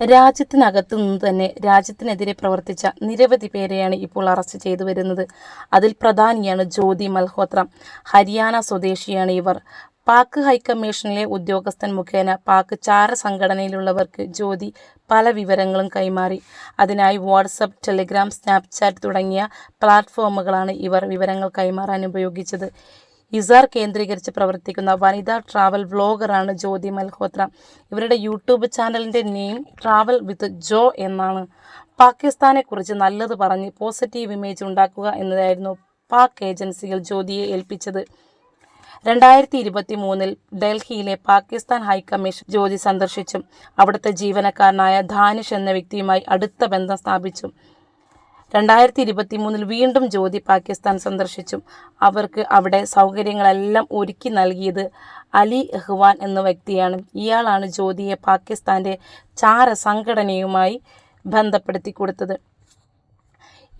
രാജ്യത്തിനകത്തു നിന്ന് തന്നെ രാജ്യത്തിനെതിരെ പ്രവർത്തിച്ച നിരവധി പേരെയാണ് ഇപ്പോൾ അറസ്റ്റ് ചെയ്തു വരുന്നത്. അതിൽ പ്രധാനിയാണ് ജ്യോതി മൽഹോത്ര. ഹരിയാന സ്വദേശിയാണ് ഇവർ. പാക് ഹൈക്കമ്മീഷനിലെ ഉദ്യോഗസ്ഥൻ മുഖേന പാക് ചാര സംഘടനയിലുള്ളവർക്ക് ജ്യോതി പല വിവരങ്ങളും കൈമാറി. അതിനായി വാട്സപ്പ് ടെലിഗ്രാം സ്നാപ്ചാറ്റ് തുടങ്ങിയ പ്ലാറ്റ്ഫോമുകളാണ് ഇവർ വിവരങ്ങൾ കൈമാറാൻ ഉപയോഗിച്ചത്. ഇസാർ കേന്ദ്രീകരിച്ച് പ്രവർത്തിക്കുന്ന വനിതാ ട്രാവൽ വ്ലോഗറാണ് ജ്യോതി മൽഹോത്ര. ഇവരുടെ യൂട്യൂബ് ചാനലിന്റെ നെയിം ട്രാവൽ വിത്ത് ജോ എന്നാണ്. പാകിസ്ഥാനെക്കുറിച്ച് നല്ലത് പറഞ്ഞ് പോസിറ്റീവ് ഇമേജ് ഉണ്ടാക്കുക എന്നതായിരുന്നു പാക് ഏജൻസികൾ ജ്യോതിയെ ഏൽപ്പിച്ചത്. രണ്ടായിരത്തി ഇരുപത്തി മൂന്നിൽ ഡൽഹിയിലെ പാകിസ്ഥാൻ ഹൈക്കമ്മീഷൻ ജ്യോതി സന്ദർശിച്ചു. അവിടുത്തെ ജീവനക്കാരനായ ധാനിഷ് എന്ന വ്യക്തിയുമായി അടുത്ത ബന്ധം സ്ഥാപിച്ചു. രണ്ടായിരത്തി ഇരുപത്തി മൂന്നിൽ വീണ്ടും ജ്യോതി പാകിസ്ഥാൻ സന്ദർശിച്ചു. അവർക്ക് അവിടെ സൗകര്യങ്ങളെല്ലാം ഒരുക്കി നൽകിയത് അലി എഹ്വാൻ എന്ന വ്യക്തിയാണ്. ഇയാളാണ് ജ്യോതിയെ പാകിസ്ഥാന്റെ ചാര സംഘടനയുമായി ബന്ധപ്പെടുത്തി കൊടുത്തത്.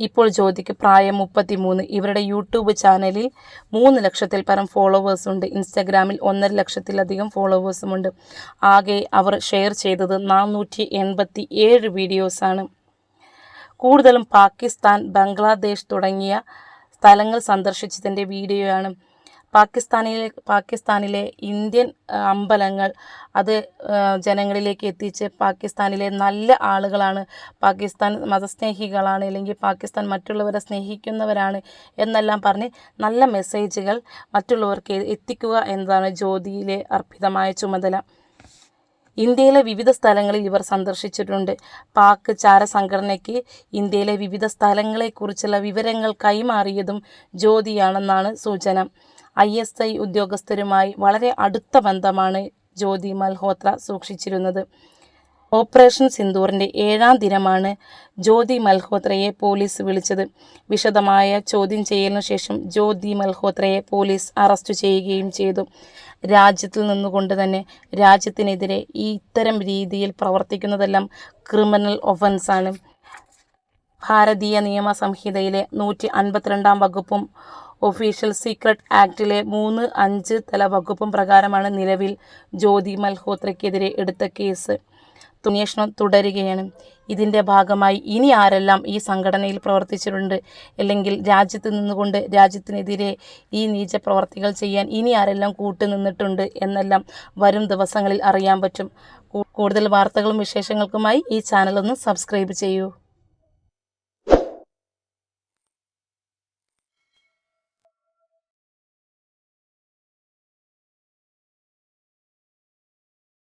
ഇപ്പോൾ ജ്യോതിക്ക് പ്രായം മുപ്പത്തിമൂന്ന്. ഇവരുടെ യൂട്യൂബ് ചാനലിൽ മൂന്ന് ലക്ഷത്തിൽ പരം ഫോളോവേഴ്സ് ഉണ്ട്. ഇൻസ്റ്റാഗ്രാമിൽ ഒന്നര ലക്ഷത്തിലധികം ഫോളോവേഴ്സുമുണ്ട് ആകെ അവർ ഷെയർ ചെയ്തത് നാനൂറ്റി എൺപത്തി ഏഴ് വീഡിയോസാണ്. കൂടുതലും പാകിസ്ഥാൻ ബംഗ്ലാദേശ് തുടങ്ങിയ സ്ഥലങ്ങൾ സന്ദർശിച്ചതിന്റെ വീഡിയോയാണ്. പാകിസ്ഥാനിലെ പാകിസ്ഥാനിലെ ഇന്ത്യൻ അമ്പലങ്ങൾ അത് ജനങ്ങളിലേക്ക് എത്തിച്ച് പാകിസ്ഥാനിലെ നല്ല ആളുകളാണ് പാകിസ്ഥാൻ മതസ്നേഹികളാണ് അല്ലെങ്കിൽ പാകിസ്ഥാൻ മറ്റുള്ളവരെ സ്നേഹിക്കുന്നവരാണ് എന്നെല്ലാം പറഞ്ഞ് നല്ല മെസ്സേജുകൾ മറ്റുള്ളവർക്ക് എത്തിക്കുക എന്നതാണ് ജ്യോതിയിലെ അർപ്പിതമായ ചുമതല. ഇന്ത്യയിലെ വിവിധ സ്ഥലങ്ങളിൽ ഇവർ സന്ദർശിച്ചിട്ടുണ്ട്. പാക് ചാര സംഘടനയ്ക്ക് ഇന്ത്യയിലെ വിവിധ സ്ഥലങ്ങളെക്കുറിച്ചുള്ള വിവരങ്ങൾ കൈമാറിയതും ജ്യോതിയാണെന്നാണ് സൂചന. ഐ എസ് ഐ ഉദ്യോഗസ്ഥരുമായി വളരെ അടുത്ത ബന്ധമാണ് ജ്യോതി മൽഹോത്ര സൂക്ഷിച്ചിരുന്നത്. ഓപ്പറേഷൻ സിന്ദൂറിന്റെ ഏഴാം ദിനമാണ് ജ്യോതി മൽഹോത്രയെ പോലീസ് വിളിച്ചത്. വിശദമായ ചോദ്യം ചെയ്യലിനു ശേഷം ജ്യോതി മൽഹോത്രയെ പോലീസ് അറസ്റ്റ് ചെയ്യുകയും ചെയ്തു. രാജ്യത്തിൽ നിന്നുകൊണ്ട് തന്നെ രാജ്യത്തിനെതിരെ ഈ ഇത്തരം രീതിയിൽ പ്രവർത്തിക്കുന്നതെല്ലാം ക്രിമിനൽ ഒഫൻസാണ് ഭാരതീയ നിയമ സംഹിതയിലെ നൂറ്റി അൻപത്തിരണ്ടാം വകുപ്പും ഒഫീഷ്യൽ സീക്രട്ട് ആക്ടിലെ മൂന്ന് അഞ്ച് തല വകുപ്പും പ്രകാരമാണ് നിലവിൽ ജ്യോതി മൽഹോത്രയ്ക്കെതിരെ എടുത്ത കേസ്. അന്വേഷണം തുടരുകയാണ്. ഇതിന്റെ ഭാഗമായി ഇനി ആരെല്ലാം ഈ സംഘടനയിൽ പ്രവർത്തിച്ചിട്ടുണ്ട്? അല്ലെങ്കിൽ രാജ്യത്ത് നിന്നുകൊണ്ട് രാജ്യത്തിനെതിരെ ഈ നീച പ്രവർത്തികൾ ചെയ്യാൻ ഇനി ആരെല്ലാം കൂട്ടുനിന്നിട്ടുണ്ട് എന്നെല്ലാം വരും ദിവസങ്ങളിൽ അറിയാൻ പറ്റും. കൂടുതൽ വാർത്തകളും വിശേഷങ്ങൾക്കുമായി ഈ ചാനലൊന്ന് സബ്സ്ക്രൈബ് ചെയ്യൂ.